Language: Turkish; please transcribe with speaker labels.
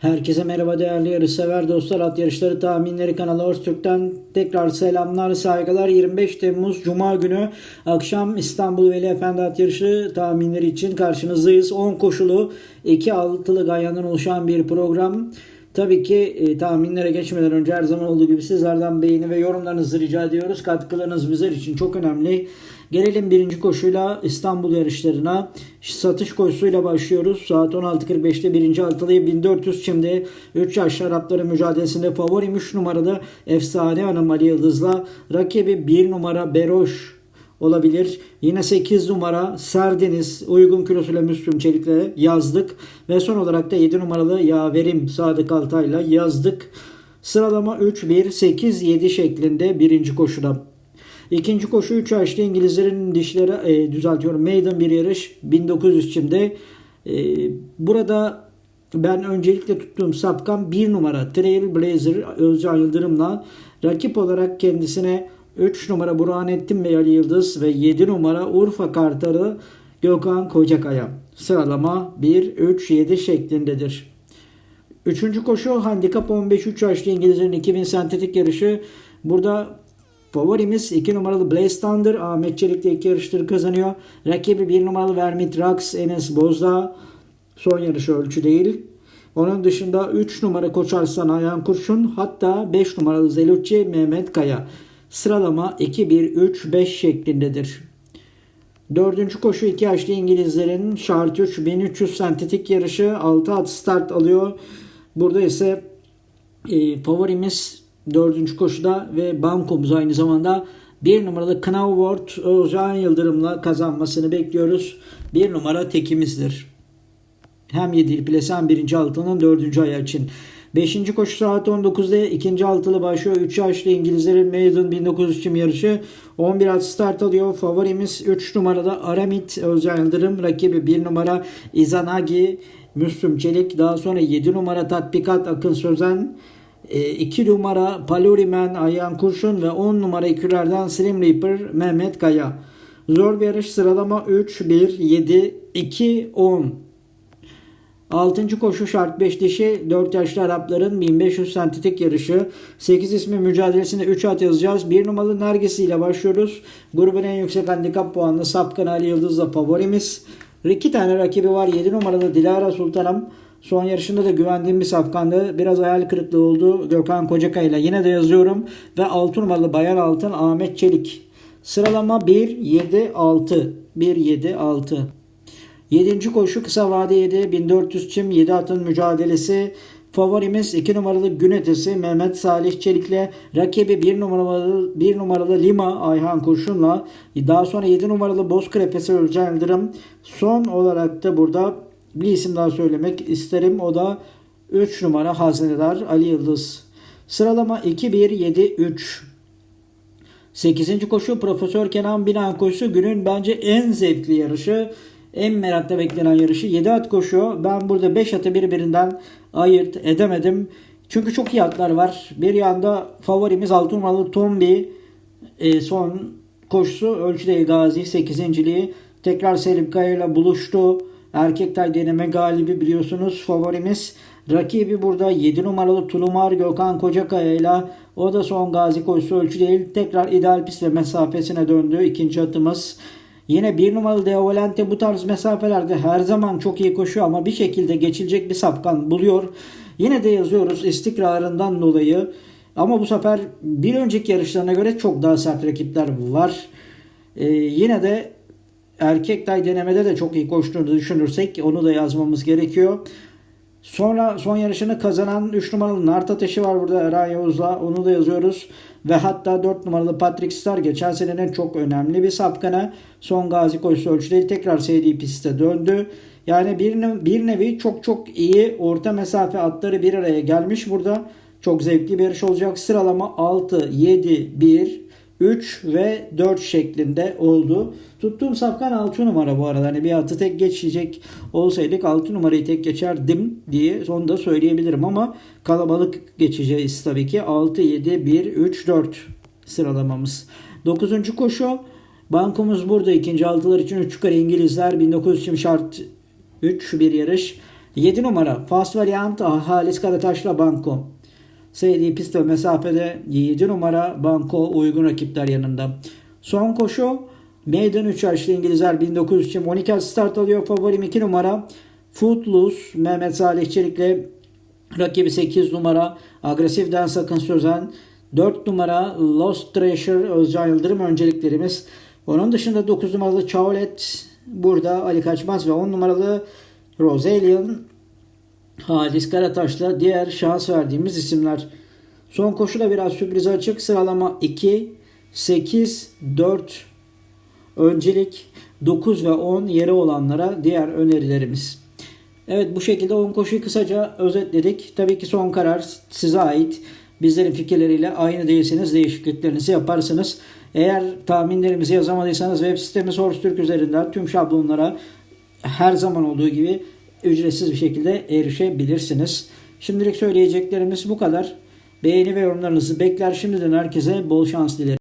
Speaker 1: Herkese merhaba değerli yarışsever dostlar. At Yarışları Tahminleri kanalı Öztürk'ten tekrar selamlar, saygılar. 25 Temmuz Cuma günü akşam İstanbul Veli Efendi At Yarışı tahminleri için karşınızdayız. 10 koşulu 2 altılı ganyandan oluşan bir program. Tabii ki e, tahminlere geçmeden önce her zaman olduğu gibi sizlerden beğeni ve yorumlarınızı rica ediyoruz. Katkılarınız bizler için çok önemli. Gelelim birinci koşuyla İstanbul yarışlarına. Satış koşusuyla başlıyoruz. Saat 16.45'te birinci altılıyı 1400 şimdi 3 yaş Arapları mücadelesinde favorim 3 numaralı Efsane Hanım Ali Yıldız'la rakibi 1 numara Beroş olabilir. Yine 8 numara Serdeniz uygun kilosuyla Müslüm Çelik'le yazdık. Ve son olarak da 7 numaralı Yaverim Sadık Altay'la yazdık. Sıralama 3-1-8-7 şeklinde birinci koşuda. İkinci koşu 3 yaşlı İngilizlerin dişleri e, düzeltiyorum. Maiden bir yarış 1900 çimde. E, burada ben öncelikle tuttuğum sapkan 1 numara Trailblazer Özcan Yıldırım'la rakip olarak kendisine 3 numara Burhanettin Bey Ali Yıldız ve 7 numara Urfa Kartarı Gökhan Kocakaya. Sıralama 1-3-7 şeklindedir. Üçüncü koşu handikap 15 3 yaşlı İngilizlerin 2000 sentetik yarışı. Burada Favorimiz 2 numaralı Blaze Thunder. Ahmet Çelik de 2 yarıştır kazanıyor. Rakibi 1 numaralı Vermit Rax Enes Bozdağ. Son yarışı ölçü değil. Onun dışında 3 numara Koç Arslan Ayhan Kurşun. Hatta 5 numaralı Zelucci Mehmet Kaya. Sıralama 2-1-3-5 şeklindedir. Dördüncü koşu 2 yaşlı İngilizlerin şart 3 1300 sentetik yarışı 6 at start alıyor. Burada ise e, favorimiz dördüncü koşuda ve bankomuz aynı zamanda bir numaralı Knauwort Özcan Yıldırım'la kazanmasını bekliyoruz. Bir numara tekimizdir. Hem 7'li plase hem birinci altının dördüncü ayağı için. Beşinci koşu saat 19'da ikinci altılı başlıyor. 3 yaşlı İngilizlerin Maiden 1900 çim yarışı 11 at start alıyor. Favorimiz 3 numarada Aramit Özcan Yıldırım. Rakibi 1 numara Izanagi Müslüm Çelik. Daha sonra 7 numara Tatbikat Akın Sözen. 2 numara Palurimen Ayhan Kurşun ve 10 numara ikülerden Slim Reaper Mehmet Kaya. Zor bir yarış sıralama 3, 1, 7, 2, 10. 6. koşu şart 5 dişi 4 yaşlı Arapların 1500 sentetik yarışı. 8 ismi mücadelesinde 3 at yazacağız. 1 numaralı Nergis ile başlıyoruz. Grubun en yüksek handikap puanlı Sapkan Ali Yıldız'la favorimiz. 2 tane rakibi var. 7 numaralı Dilara Sultanım. Son yarışında da güvendiğim bir safkandı. Biraz hayal kırıklığı oldu Gökhan Kocakay ile. Yine de yazıyorum. Ve 6 numaralı Bayan Altın Ahmet Çelik. Sıralama 1, 7, 6. 1, 7, 6. 7. koşu kısa 7. 1400 çim 7 atın mücadelesi. Favorimiz 2 numaralı gün ötesi Mehmet Salih Çelik'le rakibi 1 numaralı 1 numaralı Lima Ayhan Kurşun'la daha sonra 7 numaralı Bozkırepesi Özcan Yıldırım. Son olarak da burada bir isim daha söylemek isterim. O da 3 numara Haznedar Ali Yıldız. Sıralama 2-1-7-3. 8. koşu Profesör Kenan Binan koşusu günün bence en zevkli yarışı. En merakla beklenen yarışı 7 at koşuyor. Ben burada 5 atı birbirinden ayırt edemedim. Çünkü çok iyi atlar var. Bir yanda favorimiz 6 numaralı Tombi. E, son koşusu ölçüde Gazi 8.liği. Tekrar Selim Kaya ile buluştu. Erkek tay deneme galibi biliyorsunuz favorimiz. Rakibi burada 7 numaralı Tulumar Gökhan Kocakaya ile o da son gazi koşusu ölçü değil. Tekrar ideal pist ve mesafesine döndü. ikinci atımız. Yine bir numaralı Deovalente bu tarz mesafelerde her zaman çok iyi koşuyor ama bir şekilde geçilecek bir sapkan buluyor. Yine de yazıyoruz istikrarından dolayı. Ama bu sefer bir önceki yarışlarına göre çok daha sert rakipler var. Ee, yine de erkek tay denemede de çok iyi koştuğunu düşünürsek onu da yazmamız gerekiyor. Sonra son yarışını kazanan 3 numaralı Nart Ateşi var burada Eren Yavuz'la. Onu da yazıyoruz. Ve hatta 4 numaralı Patrick Star geçen senenin çok önemli bir sapkana. Son gazi koşusu ölçüde tekrar sevdiği piste döndü. Yani bir, bir nevi çok çok iyi orta mesafe atları bir araya gelmiş burada. Çok zevkli bir yarış olacak. Sıralama 6, 7, 1, 3 ve 4 şeklinde oldu. Tuttuğum safkan 6 numara bu arada. Hani bir atı tek geçecek olsaydık 6 numarayı tek geçerdim diye onu da söyleyebilirim ama kalabalık geçeceğiz tabii ki. 6, 7, 1, 3, 4 sıralamamız. 9. koşu bankomuz burada. ikinci altılar için 3 yukarı İngilizler 1900 şart 3 bir yarış. 7 numara Fast Variant Halis Karataş'la Banko. Sevdiği pist ve mesafede 7 numara Banko uygun rakipler yanında. Son koşu Maiden 3 yaşlı İngilizler 1900 için Monika start alıyor. Favorim 2 numara Footloose Mehmet Salih Çelik'le rakibi 8 numara Agresif'den sakın sözen 4 numara Lost Treasure Özcan Yıldırım önceliklerimiz. Onun dışında 9 numaralı Chaulet burada Ali Kaçmaz ve 10 numaralı Rosalian Halis Karataş'la diğer şans verdiğimiz isimler. Son koşu da biraz sürpriz açık. Sıralama 2, 8, 4 öncelik 9 ve 10 yeri olanlara diğer önerilerimiz. Evet bu şekilde 10 koşuyu kısaca özetledik. Tabii ki son karar size ait. Bizlerin fikirleriyle aynı değilseniz değişikliklerinizi yaparsınız. Eğer tahminlerimizi yazamadıysanız web sitemiz Horse Türk üzerinden tüm şablonlara her zaman olduğu gibi ücretsiz bir şekilde erişebilirsiniz. Şimdilik söyleyeceklerimiz bu kadar. Beğeni ve yorumlarınızı bekler. Şimdiden herkese bol şans dilerim.